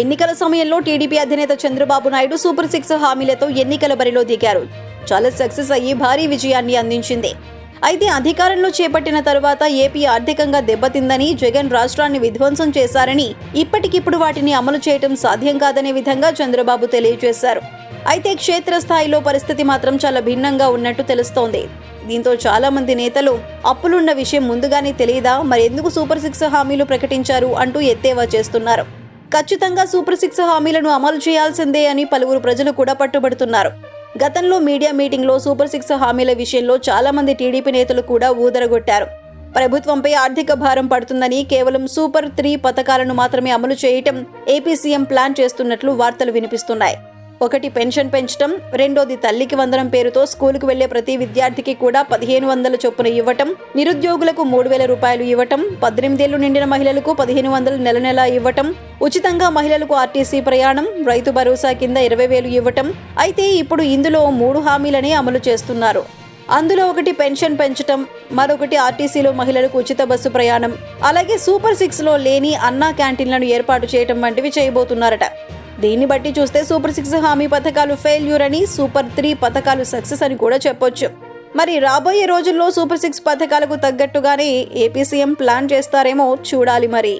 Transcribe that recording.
ఎన్నికల సమయంలో టీడీపీ అధినేత చంద్రబాబు నాయుడు సూపర్ సిక్స్ హామీలతో ఎన్నికల బరిలో దిగారు. చాలా సక్సెస్ అయ్యి భారీ విజయాన్ని అందించింది. అయితే అధికారంలో చేపట్టిన తరువాత ఏపీ ఆర్థికంగా దెబ్బతిందని జగన్ రాష్ట్రాన్ని విధ్వంసం చేశారని ఇప్పటికిప్పుడు వాటిని అమలు చేయటం సాధ్యం కాదనే విధంగా చంద్రబాబు తెలియజేశారు. అయితే క్షేత్రస్థాయిలో పరిస్థితి మాత్రం చాలా భిన్నంగా ఉన్నట్టు తెలుస్తోంది. దీంతో చాలా మంది నేతలు అప్పులున్న విషయం ముందుగానే తెలియదా మరెందుకు సూపర్ సిక్స్ హామీలు ప్రకటించారు అంటూ ఎత్తేవా చేస్తున్నారు. ఖచ్చితంగా సూపర్ సిక్స్ హామీలను అమలు చేయాల్సిందే అని పలువురు ప్రజలు కూడా పట్టుబడుతున్నారు. గతంలో మీడియా మీటింగ్లో సూపర్ సిక్స్ హామీల విషయంలో చాలా మంది టీడీపీ నేతలు కూడా ఊదరగొట్టారు. ప్రభుత్వంపై ఆర్థిక భారం పడుతుందని కేవలం సూపర్ త్రీ పథకాలను మాత్రమే అమలు చేయటం ఏపీ సీఎం ప్లాన్ చేస్తున్నట్లు వార్తలు వినిపిస్తున్నాయి. ఒకటి పెన్షన్ పెంచడం రెండోది తల్లికి వందనం పేరుతో స్కూలుకు వెళ్ళే ప్రతి విద్యార్థికి కూడా పదిహేను వందల చొప్పున ఇవ్వటం నిరుద్యోగులకు మూడు వేల రూపాయలు ఇవ్వటం పద్దెనిమిదేళ్ళు నిండిన మహిళలకు పదిహేను వందలు నెల నెల ఇవ్వటం ఉచితంగా మహిళలకు ఆర్టీసీ ప్రయాణం రైతు భరోసా కింద ఇరవై వేలు ఇవ్వటం అయితే ఇప్పుడు ఇందులో మూడు హామీలనే అమలు చేస్తున్నారు. అందులో ఒకటి పెన్షన్ పెంచటం మరొకటి ఆర్టీసీలో మహిళలకు ఉచిత బస్సు ప్రయాణం అలాగే సూపర్ సిక్స్లో లేని అన్నా క్యాంటీన్లను ఏర్పాటు చేయటం వంటివి చేయబోతున్నారట. దీన్ని బట్టి చూస్తే సూపర్ సిక్స్ హామీ పథకాలు ఫెయిల్యూర్ అని సూపర్ త్రీ పథకాలు సక్సెస్ అని కూడా చెప్పొచ్చు. మరి రాబోయే రోజుల్లో సూపర్ సిక్స్ పథకాలకు తగ్గట్టుగానే ఏపీ సీఎం ప్లాన్ చేస్తారేమో చూడాలి మరి.